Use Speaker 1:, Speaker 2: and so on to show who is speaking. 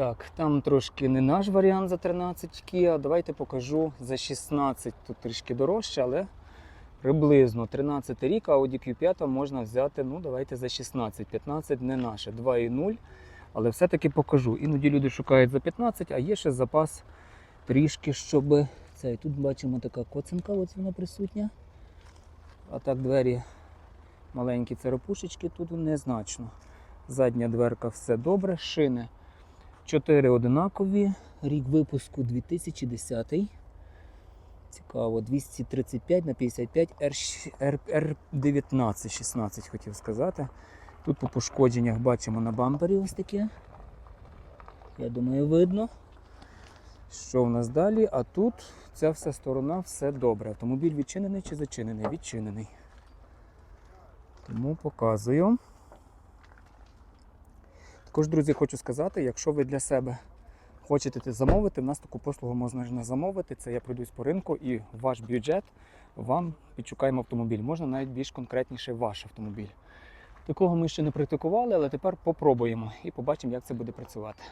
Speaker 1: Так, там трошки не наш варіант за 13 Kia. Давайте покажу за 16. Тут трішки дорожче, але приблизно 13 рік Audi Q5 можна взяти, ну давайте за 16. 15 не наше, 2,0. Але все-таки покажу. Іноді люди шукають за 15, а є ще запас трішки, щоб. Це, і тут бачимо така коцинка, ось вона присутня. А так двері маленькі царапушечки, тут незначно. Задня дверка все добре, шини 4 одинакові, рік випуску 2010. Цікаво, 235 на 55 R, R, R19, 16 хотів сказати. Тут по пошкодженнях бачимо на бампері ось таке. Я думаю, видно. Що в нас далі? А тут ця вся сторона все добре. Автомобіль відчинений чи зачинений? Відчинений. Тому показую. Також, друзі, хочу сказати, якщо ви для себе хочете це замовити, в нас таку послугу можна замовити. Це я пройдусь по ринку і ваш бюджет вам підшукаємо автомобіль. Можна навіть більш конкретніше ваш автомобіль. Такого ми ще не практикували, але тепер попробуємо і побачимо, як це буде працювати.